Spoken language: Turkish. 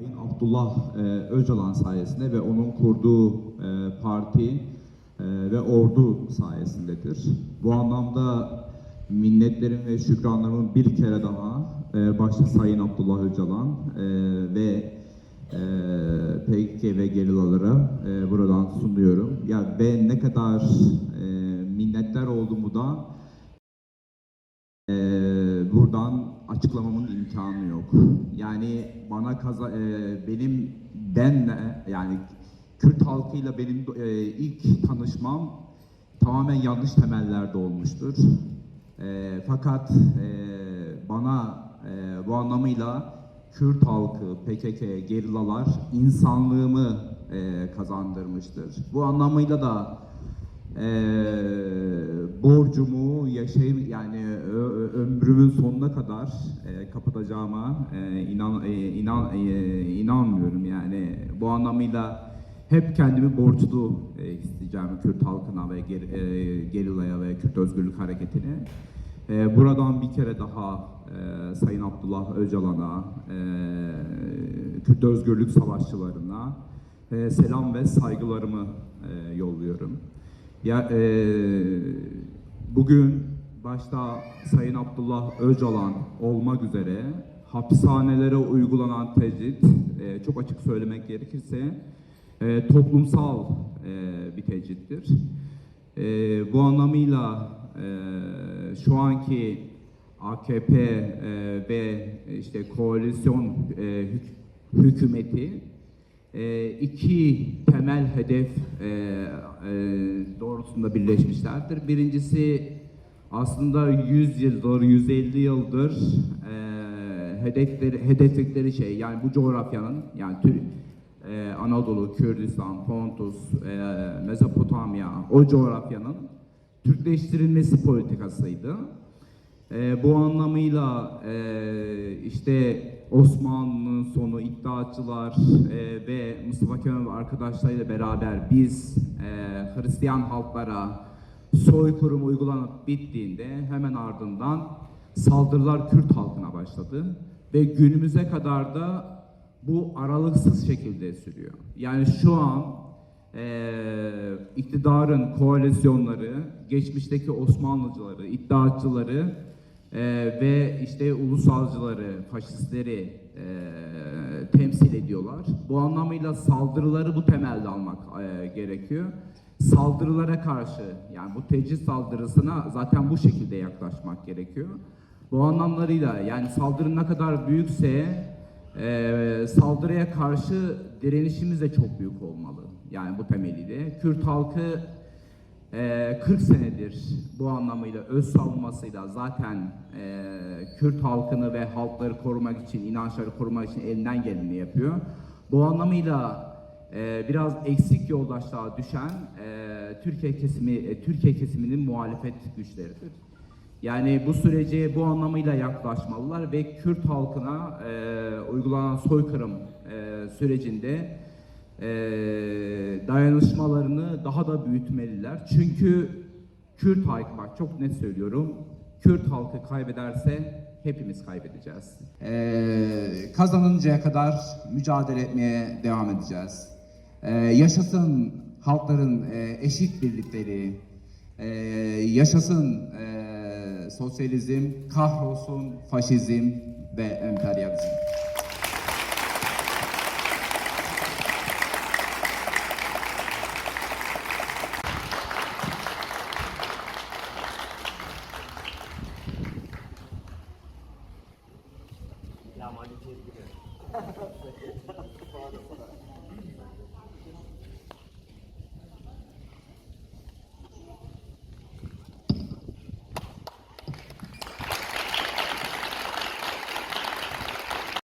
Sayın Abdullah e, Öcalan sayesinde ve onun kurduğu e, parti e, ve ordu sayesindedir. Bu anlamda minnetlerim ve şükranlarımın bir kere daha e, başta Sayın Abdullah Öcalan e, ve e, PKK ve gerillalara e, buradan sunuyorum. Ya ve ne kadar e, minnettar olduğumu da ee, buradan açıklamamın imkanı yok. Yani bana kaza e, benim benle yani Kürt halkıyla benim e, ilk tanışmam tamamen yanlış temellerde olmuştur. E, fakat e, bana e, bu anlamıyla Kürt halkı, PKK, gerillalar insanlığımı e, kazandırmıştır. Bu anlamıyla da eee borcumu yaşayıp yani ömrümün sonuna kadar eee, kapatacağıma eee, inan eee, inan eee, inanmıyorum yani bu anlamıyla hep kendimi borçlu eee, isteyeceğim Kürt halkına ve ger, eee, gerillaya ve Kürt Özgürlük Hareketi'ne. Eee, buradan bir kere daha eee, Sayın Abdullah Öcalan'a, eee, Kürt Özgürlük Savaşçılarına eee, selam ve saygılarımı eee, yolluyorum. Ya eee, bugün başta Sayın Abdullah Öcalan olmak üzere hapishanelere uygulanan tecrit eee, çok açık söylemek gerekirse eee, toplumsal eee, bir tecrittir. Eee, bu anlamıyla eee, şu anki AKP eee, ve işte koalisyon eee, hük- hükümeti e, iki temel hedef e, e, doğrultusunda birleşmişlerdir. Birincisi aslında 100 yıldır, 150 yıldır e, hedefleri, hedefledikleri şey yani bu coğrafyanın yani Tür- e, Anadolu, Kürdistan, Pontus, Mezopotamya o coğrafyanın Türkleştirilmesi politikasıydı. Ee, bu anlamıyla e, işte Osmanlı'nın sonu iddiaçılar e, ve Mustafa Kemal ve arkadaşlarıyla beraber biz e, Hristiyan halklara soykırım uygulanıp bittiğinde hemen ardından saldırılar Kürt halkına başladı ve günümüze kadar da bu aralıksız şekilde sürüyor. Yani şu an eee iktidarın koalisyonları, geçmişteki Osmanlıcıları, iddiatçıları eee, ve işte ulusalcıları, faşistleri eee, temsil ediyorlar. Bu anlamıyla saldırıları bu temelde almak eee, gerekiyor. Saldırılara karşı yani bu tecrit saldırısına zaten bu şekilde yaklaşmak gerekiyor. Bu anlamlarıyla yani saldırı ne kadar büyükse ee, saldırıya karşı direnişimiz de çok büyük olmalı. Yani bu temeliyle. Kürt halkı e, 40 senedir bu anlamıyla öz savunmasıyla zaten e, Kürt halkını ve halkları korumak için, inançları korumak için elinden geleni yapıyor. Bu anlamıyla e, biraz eksik yoldaşlığa düşen e, Türkiye kesimi, e, Türkiye kesiminin muhalefet güçleridir. Yani bu sürece bu anlamıyla yaklaşmalılar ve Kürt halkına uygulanan soykırım e, sürecinde e, dayanışmalarını daha da büyütmeliler. Çünkü Kürt halkı bak çok net söylüyorum. Kürt halkı kaybederse hepimiz kaybedeceğiz. E, kazanıncaya kadar mücadele etmeye devam edeceğiz. E, yaşasın halkların e, eşit birlikleri, ee, yaşasın ee, sosyalizm, kahrolsun faşizm ve emperyalizm. Ya ama bir şey gibi.